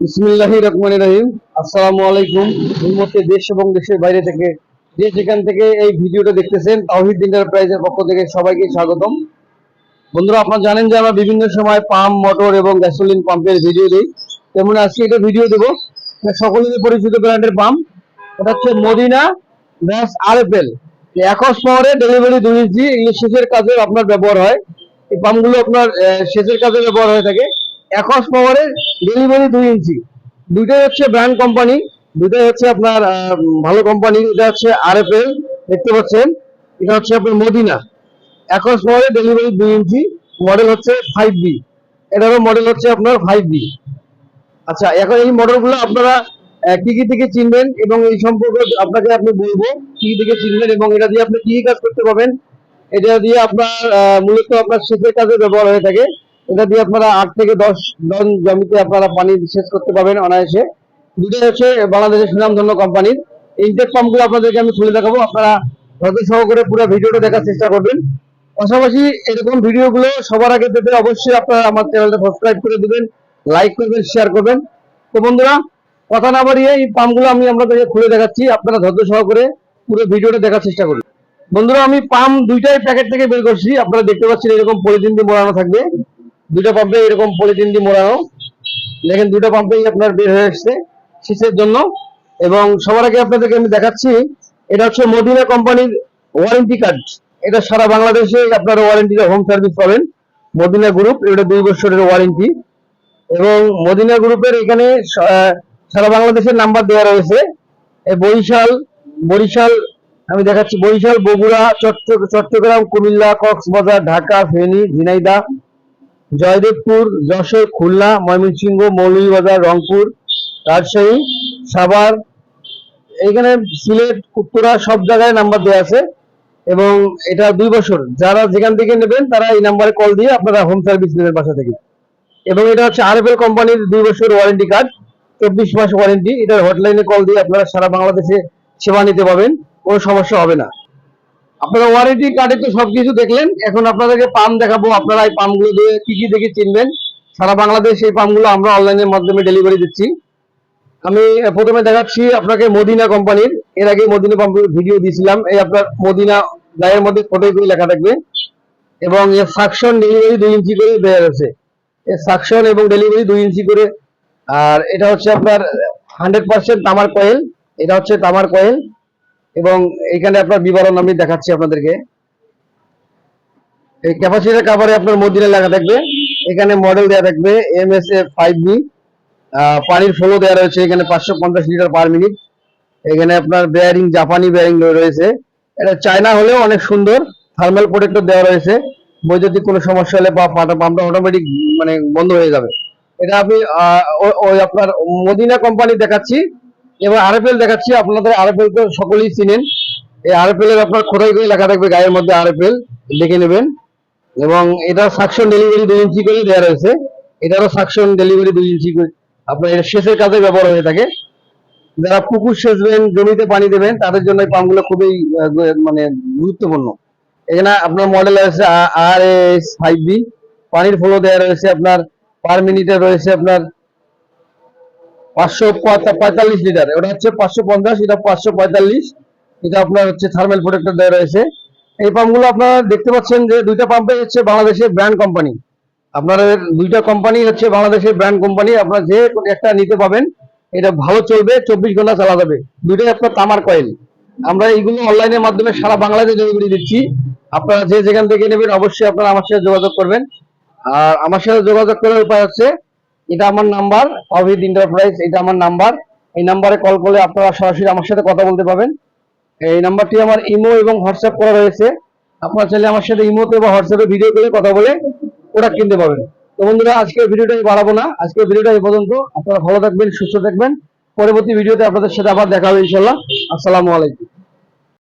বিসমিল্লাহি রহমান রহিম। আসসালামু আলাইকুম এই মুহূর্তে দেশ এবং দেশের বাইরে থেকে যে যেখান থেকে এই ভিডিওটা দেখতেছেন, তাওহিদ এন্টারপ্রাইজের পক্ষ থেকে সবাইকে স্বাগতম। বন্ধুরা, আপনারা জানেন যে আমরা বিভিন্ন সময় পাম্প, মোটর এবং গ্যাসোলিন পাম্পের ভিডিও দিই। তেমন আজকে এটা ভিডিও দেবো। সকলেরই পরিচিত ব্র্যান্ডের পাম্প। এটা হচ্ছে মদিনা ব্যাস আরএফএল একশ পাওয়ারে ডেলিভারি দুই ইঞ্চি এগুলো সেচের কাজে আপনার ব্যবহার হয়। এই পাম্পগুলো আপনার সেচের কাজে ব্যবহার হয়ে থাকে। একশ পাওয়ারে ডেলিভারি দুই ইঞ্চি দুইটাই হচ্ছে ব্র্যান্ড কোম্পানি দুইটাই হচ্ছে আপনার ভালো কোম্পানি এটা হচ্ছে আর এফ এল দেখতে পাচ্ছেন? এটা হচ্ছে আপনার মদিনা। একশ পাওয়ারে ডেলিভারি দুই ইঞ্চি মডেল হচ্ছে ফাইভ বি এটারও মডেল হচ্ছে আপনার ফাইভ বি আচ্ছা এখন এই মডেলগুলো আপনারা কি কি থেকে চিনবেন এবং এই সম্পর্কে আপনাকে আপনি বলব, কি কি থেকে চিনবেন এবং এটা দিয়ে আপনি কি কাজ করতে পারবেন, এটা দিয়ে আপনার মূলত আপনার সেচের কাজে ব্যবহার হয়ে থাকে। এটা দিয়ে আপনারা আট থেকে দশ টন জমিতে আপনারা পানি সেচ করতে পারবেন অনায়াসে। দুটোই হচ্ছে বাংলাদেশের সুনামধন্য কোম্পানির। ইনটেক পাম্পগুলো আপনাদেরকে আমি খুলে দেখাবো, আপনারা ধৈর্য সহকারে পুরো ভিডিওটা দেখার চেষ্টা করবেন। পাশাপাশি এরকম ভিডিওগুলো সবার আগে পেতে অবশ্যই আপনারা আমার চ্যানেলটা সাবস্ক্রাইব করে দিবেন, লাইক করবেন, শেয়ার করবেন। তো বন্ধুরা, কথা না বাড়িয়ে এই পাম্পগুলো আমি আপনাদেরকে খুলে দেখাচ্ছি। আপনারা ধৈর্য সহকারে পুরো ভিডিওটা দেখার চেষ্টা করুন। বন্ধুরা, আমি পাম্প দুইটাই প্যাকেট থেকে বের করছি। আপনারা দেখতে পাচ্ছেন এরকম পলিথিন দিয়ে মোড়ানো থাকবে। দুইটা পাম্পে এরকম পলিথিন দিয়ে মোড়ানো। দেখেন দুটো পাম্পেই আপনার বের হয়ে এসছে শীতের জন্য। এবং সবার আগে আপনাদেরকে আমি দেখাচ্ছি, এটা হচ্ছে মদিনা কোম্পানির ওয়ারেন্টি কার্ড এটা সারা বাংলাদেশে আপনারা ওয়ারেন্টিতে হোম সার্ভিস পাবেন। মদিনা গ্রুপ এটা দুই বছরের ওয়ারেন্টি এবং মদিনা গ্রুপের এখানে সারা বাংলাদেশের নাম্বার দেওয়া রয়েছে। বরিশাল বরিশাল, আমি দেখাচ্ছি বরিশাল, বগুড়া, চট্ট- চট্টগ্রাম, কুমিল্লা, কক্সবাজার, ঢাকা, ফেনী, ঝিনাইদহ। জয়দেবপুর, যশোর, খুলনা, ময়মনসিংহ, মৌলভীবাজার, রংপুর, রাজশাহী, সাভার, এখানে সিলেট, উত্তরা সব জায়গায় নাম্বার দেওয়া আছে এবং এটা দুই বছর। যারা যেখান থেকে নেবেন তারা এই নাম্বারে কল দিয়ে আপনারা হোম সার্ভিস নেবেন বাসা থেকে। এবং এটা হচ্ছে আরএফএল কোম্পানির দুই বছর ওয়ারেন্টি কার্ড চব্বিশ মাস ওয়ারেন্টি এটা হটলাইনে কল দিয়ে আপনারা সারা বাংলাদেশে সেবা নিতে পাবেন কোনো সমস্যা হবে না। আপনারা ওয়ারেন্টি কার্ডে তো সবকিছু দেখলেন। এখন আপনাদেরকে পাম্প দেখাবো, আপনারা এই পাম্পগুলো দিয়ে কি কি দেখে চিনবেন। সারা বাংলাদেশ এই পাম্পগুলো আমরা অনলাইনের মাধ্যমে ডেলিভারি দিচ্ছি। আমি প্রথমে দেখাচ্ছি আপনাকে মদিনা কোম্পানির। এর আগে মদিনা পাম্পের ভিডিও দিয়েছিলাম। এই আপনার মদিনা গায়ের মধ্যে ফটো করে লেখা থাকবে। এবং এর সাকশন ডেলিভারি দুই ইঞ্চি করে দেওয়া রয়েছে এর সাকশন এবং ডেলিভারি দুই ইঞ্চি করে। আর এটা হচ্ছে আপনার হান্ড্রেড পার্সেন্ট তামার কয়েল এটা হচ্ছে তামার কয়েল এবং এখানে আপনার বিবরণ আমি দেখাচ্ছি আপনাদেরকে। এই ক্যাপাসিটার কাভারে আপনার মদিনা লেখা থাকবে। এখানে মডেল দেওয়া থাকবে এম এস ফাইভ বি পানির ফ্লো দেওয়া রয়েছে এখানে পাঁচশো পঞ্চাশ লিটার পার মিনিট এখানে আপনার বেয়ারিং জাপানি বেয়ারিং রয়েছে। এটা চায়না হলেও অনেক সুন্দর থার্মাল প্রোটেক্টর দেওয়া রয়েছে। বৈদ্যুতিক কোনো সমস্যা হলে বা পাম্পটা অটোমেটিক মানে বন্ধ হয়ে যাবে। এটা আহ, ওই আপনার মদিনা কোম্পানি দেখাচ্ছি। এবার আরএফএল দেখাচ্ছি, আপনাদের আরএফএল তো সকলেই চিনেন। এই আরএফএল এর আপনার খোদাই করে লেখা থাকবে গায়ের মধ্যে আরএফএল লিখে নেবেন। এবং এটা সাকশন ডেলিভারি দুই ইঞ্চি করে দেওয়া রয়েছে। এটারও সাকশন ডেলিভারি দুই ইঞ্চি করে আপনার এটা সেচের কাজে ব্যবহার হয়ে থাকে। যারা পুকুর সেচবেন, জমিতে পানি দেবেন, তাদের জন্য এই পাম্পগুলো খুবই মানে গুরুত্বপূর্ণ। এখানে আপনার মডেল রয়েছে আর এস ফাইভ বি পানির ফ্লো দেওয়া রয়েছে আপনার পার মিনিটে রয়েছে আপনার পাঁচশো পঁয়তা- পঁয়তাল্লিশ লিটার। ওটা হচ্ছে পাঁচশো পঞ্চাশ, এটা পাঁচশো পঁয়তাল্লিশ। এটা আপনার হচ্ছে দেওয়া রয়েছে। এই পাম্পগুলো আপনারা দেখতে পাচ্ছেন যে দুইটা পাম্পে হচ্ছে বাংলাদেশের ব্র্যান্ড কোম্পানি। আপনাদের দুইটা কোম্পানি হচ্ছে বাংলাদেশের ব্র্যান্ড কোম্পানি। আপনারা যে একটা নিতে পাবেন। এটা ভালো চলবে, চব্বিশ ঘণ্টা চালা যাবে। দুইটাই আপনার তামার কয়েল। আমরা এইগুলো অনলাইনের মাধ্যমে সারা বাংলাদেশে ডেলিভারি দিচ্ছি। আপনারা যে যেখান থেকে নেবেন অবশ্যই আপনারা আমার সাথে যোগাযোগ করবেন। আর আমার সাথে যোগাযোগ করার উপায় হচ্ছে এটা আমার নাম্বার অভিদ এন্টারপ্রাইজ এটা আমার নাম্বার। এই নাম্বারে কল করলে আপনারা সরাসরি আমার সাথে কথা বলতে পারবেন। এই নাম্বারটি আমার ইমো এবং হোয়াটসঅ্যাপ করা রয়েছে। আপনারা চাইলে আমার সাথে ইমোতে বা হোয়াটসঅ্যাপে ভিডিও করে কথা বলে প্রোডাক্ট কিনতে পারবেন। তো বন্ধুরা, আজকের ভিডিওটা আমি বাড়াবো না। আজকের ভিডিওটা এই পর্যন্ত। আপনারা ভালো থাকবেন, সুস্থ থাকবেন। পরবর্তী ভিডিওতে আপনাদের সাথে আবার দেখা হবে ইনশাল্লাহ আসসালামু আলাইকুম।